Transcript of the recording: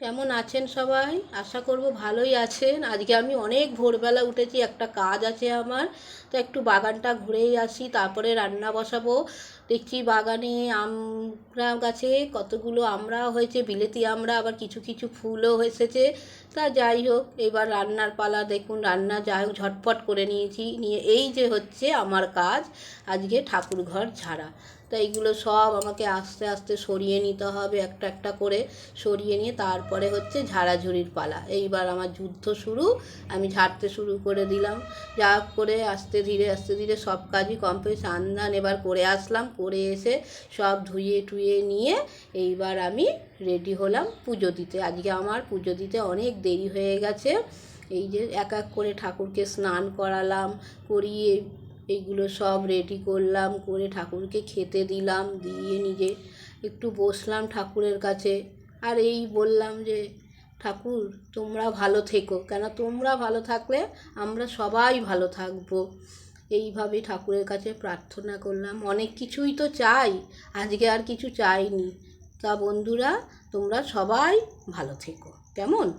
কেমন আছেন সবাই? আশা করব ভালোই আছেন। আজকে আমি অনেক ভোরবেলা উঠেছি, একটা কাজ আছে আমার। তো একটু বাগানটা ঘুরেই আসি, তারপরে রান্না বসাবো। দেখছি বাগানে আমরা গাছে কতগুলো আমরা হয়েছে, বিলেতি আমরা, আবার কিছু কিছু ফুলও এসেছে। তা যাই হোক, এবার রান্নার পালা দেখুন, রান্না যাই হোক, ঝটপট করে নিয়েছি। নিয়ে এই যে হচ্ছে আমার কাজ, আজকে ঠাকুর ঘর ঝাড়া। তো এইগুলো সব আমাকে আস্তে আস্তে সরিয়ে নিতে হবে একটা একটা করে সরিয়ে নিয়ে তারপরে হচ্ছে ঝাড়াঝুড়ির পালা। এইবার আমার যুদ্ধ শুরু, আমি ঝাড়তে শুরু করে দিলাম। যা করে আস্তে ধীরে আস্তে ধীরে সব কাজই কমপ্লিট স্নান এবার করে আসলাম, করে এসে সব ধুয়ে টুয়ে নিয়ে এইবার আমি রেডি হলাম পুজো দিতে। আজকে আমার পুজো দিতে অনেক দেরি হয়ে গেছে। এই যে এক এক করে ঠাকুরকে স্নান করালাম, করিয়ে এইগুলো সব রেডি করলাম, করে ঠাকুরকে খেতে দিলাম, দিয়ে নিজে একটু বসলাম ঠাকুরের কাছে। আর এই বললাম যে, ঠাকুর, তোমরা ভালো থেকো। কেন? তোমরা ভালো থাকলে আমরা সবাই ভালো থাকব। এইভাবে ঠাকুরের কাছে প্রার্থনা করলাম। অনেক কিছুই তো চাই, আজকে আর কিছু চাইনি। তা বন্ধুরা, তোমরা সবাই ভালো থেকো। কেমন?